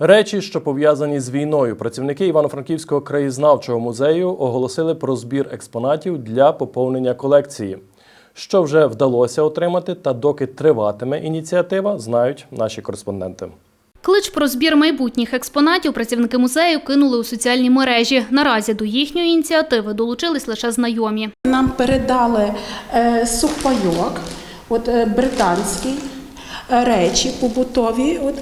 Речі, що пов'язані з війною, працівники Івано-Франківського краєзнавчого музею оголосили про збір експонатів для поповнення колекції. Що вже вдалося отримати, та доки триватиме ініціатива, знають наші кореспонденти. Клич про збір майбутніх експонатів працівники музею кинули у соціальні мережі. Наразі до їхньої ініціативи долучились лише знайомі. Нам передали е, сухпайок, от е, британський, е, речі побутові, от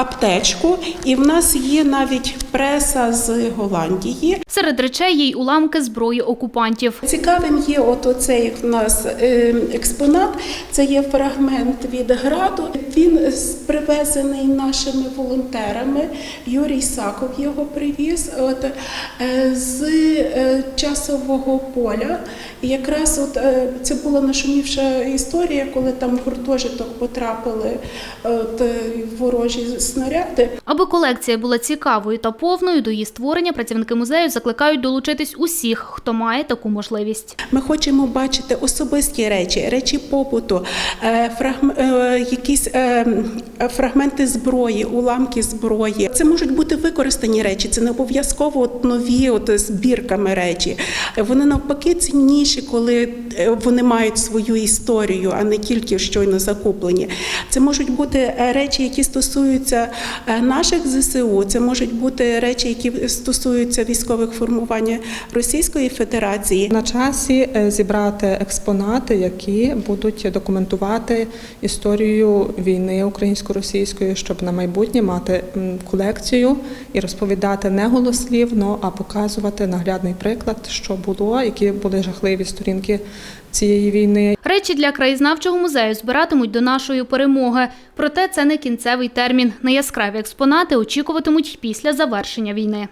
аптечку, і в нас є навіть преса з Голландії. Серед речей є й уламки зброї окупантів. Цікавим є от оцей в нас е, експонат. Це є фрагмент від граду. Він привезений нашими волонтерами. Юрій Саков його привіз от, е, з е, часового поля. І якраз от це була нашумівша історія, коли там в гуртожиток потрапили от, ворожі снаряди. Аби колекція була цікавою та повною, до її створення працівники музею закликають долучитись усіх, хто має таку можливість. Ми хочемо бачити особисті речі, речі побуту, е, фрагм- е, якісь е, фрагменти зброї, уламки зброї. Це можуть бути використані речі, це не обов'язково нові от збірками речі. Вони навпаки цінніші, коли вони мають свою історію, а не тільки щойно закуплені. Це можуть бути речі, які стосуються е, наших ЗСУ. Це можуть бути речі, які стосуються військових формувань Російської Федерації. На часі е, зібрати експонати, які будуть документувати історію війни українсько-російської, щоб на майбутнє мати колекцію і розповідати не голослівно, а показувати наглядний приклад, що було, які були жахливі сторінки цієї війни. Речі для краєзнавчого музею збиратимуть до нашої перемоги. Проте це не кінцевий термін. Неяскраві експонати очікуватимуть після завершення війни.